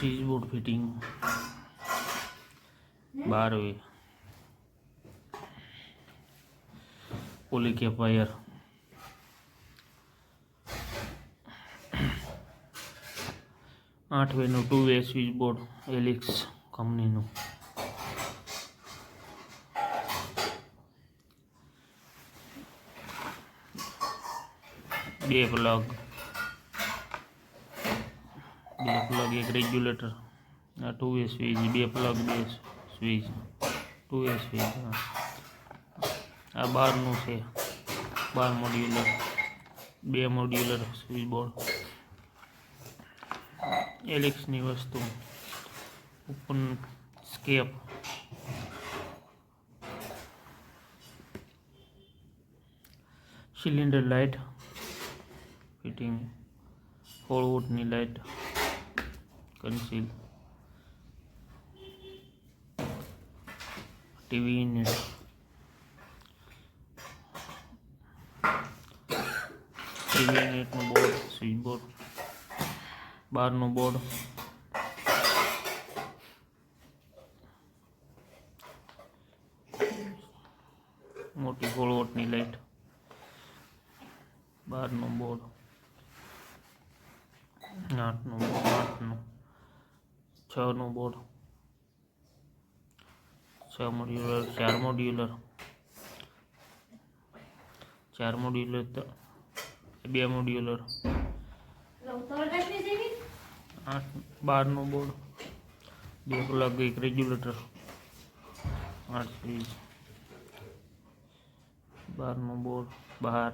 Switch board fitting બાર way પોલીકેપાયર આઠ વેનું ટુ વે સ્વિચ બોર્ડ એલિક્સ કંપનીનું. બે પ્લગ બે પ્લગ એક રેગ્યુલેટર આ ટુ વે સ્વિચ બે પ્લગ બે સ્વિચ ટુ વે સ્વિચ હા આ બારનું છે બાર મોડ્યુલર બે મોડ્યુલર સ્વિચ બોર્ડ એલિક્સની વસ્તુ ઉપર સ્કેપ સિલિન્ડર લાઇટ ફિટિંગ ફોર વોટની light conceal TV unit TV યુનિટનું બોર્ડ સ્વિચ બોર્ડ બહારનું બોર્ડ મોટી ફોર વોટની લાઇટ બારનું બોર્ડ આઠનું આઠનું છનું બોર્ડ છ મોડ્યુલર ચાર મોડ્યુલર ચાર મોડ્યુલર બે મોડ્યુલર આઠ બારનું બોર્ડ બે પ્લગ એક રેગ્યુલેટર આઠ બારનું બોર્ડ બહાર